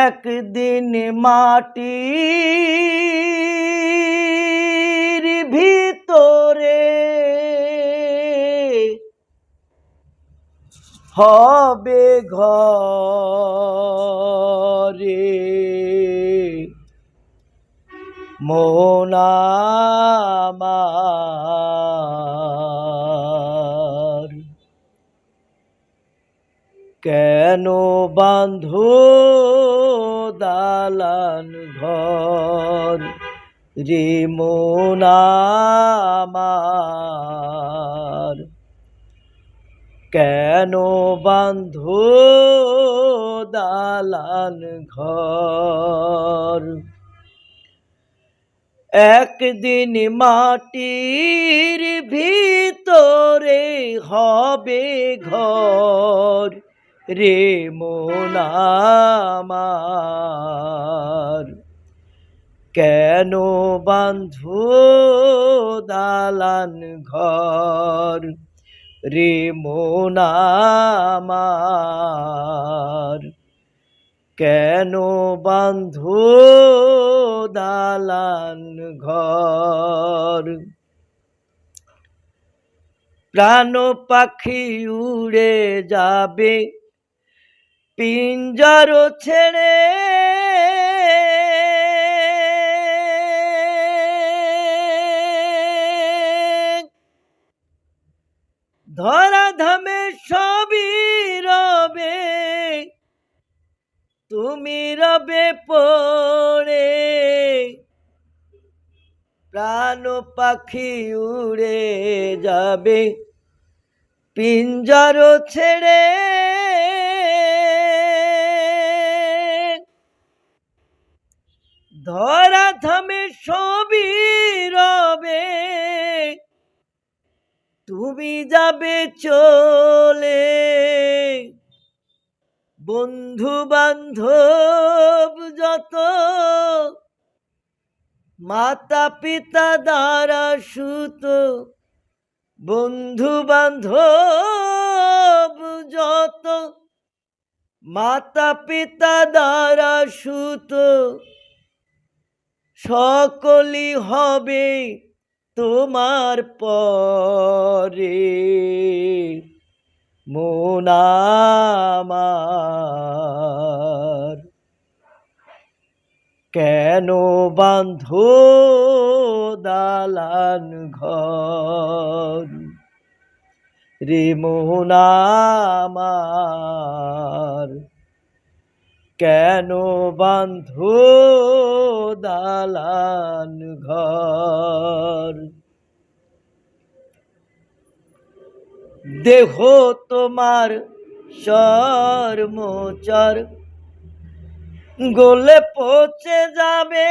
একদিন মাটির ভিতরে হবে ঘরে মোনামার কেন বাঁধো দালান ঘর? রে কেন বাঁধো দালান ঘর? একদিন মাটির ভিতরে হবে ঘর। রে মোনামার কেন বাঁধো দালান ঘর রে মোনামার কেন বাঁধো দালান ঘর? প্রাণ পাখি উড়ে যাবে পিঞ্জর ছেড়ে ধরা ধামে সবই রবে, তুমি রবে পড়ে। প্রাণ পাখি উড়ে যাবে, পিঞ্জর ছেড়ে ধরা থামে সবই রবে। তুমি যাবে চলে। বন্ধু বান্ধব যত মাতা পিতা দ্বারা সুত বন্ধু বান্ধব যত মাতা পিতা দ্বারা সুত সকলই হবে তোমার পরে। মোনামার কেন বাঁধো দালান ঘর? রে মোনামার কেন বান্ধ দালান ঘর? দেহ তোমার চর্মচর গোলে পচে যাবে।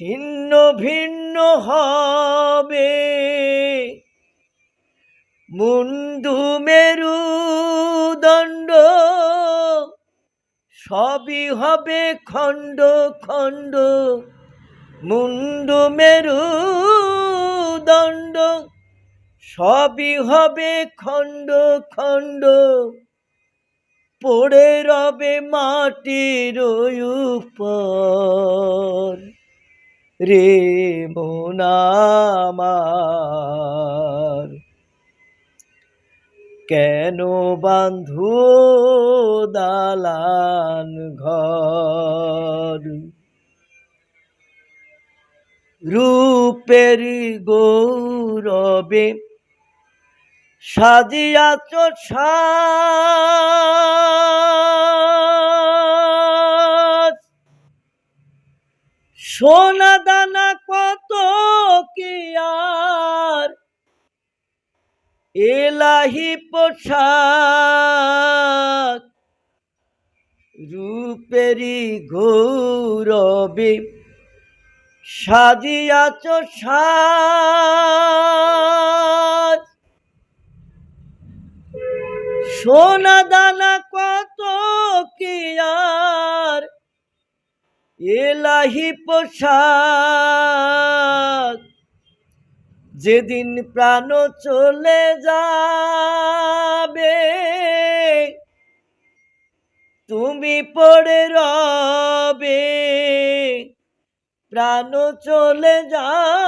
ছিন্ন ভিন্ন হবে। মুন্ডু মেরু দণ্ড সবই হবে খণ্ড খণ্ড। মুন্ডু মেরু দণ্ড সবই হবে খণ্ড খণ্ড। পড়ে রবে মাটির উপর। রে মোনামার কেন বান্ধু দালান ঘর? রূপের গৌরবে সাজিয়াছ সাজ সোনা দানা কত কি আর? এলাহি পোশাক রূপেরি গৌরবে সাজিয়াছ সাজ। সোনা দানা কত কি আর? এলাহি পোশাক। যেদিন প্রাণ চলে যাবে, তুমি পড়ে রবে। প্রাণ চলে যাবে,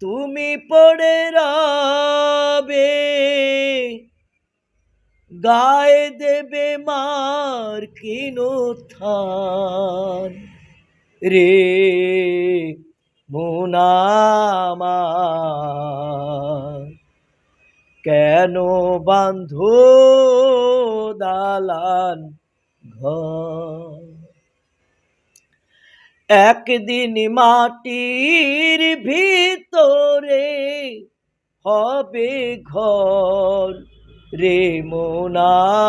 তুমি পড়ে রবে। গায়ে দেবে মার কিনো থান রে মোনামার কেন বান্ধো দালান ঘর? একদিন মাটির ভিতরে হবে ঘর। রে মোনামার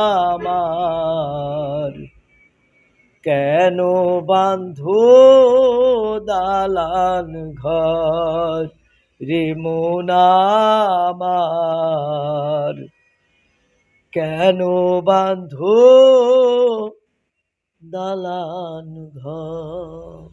কেন বান্ধো দালান ঘর রে মোনামার কেন বান্ধো দালান ঘর?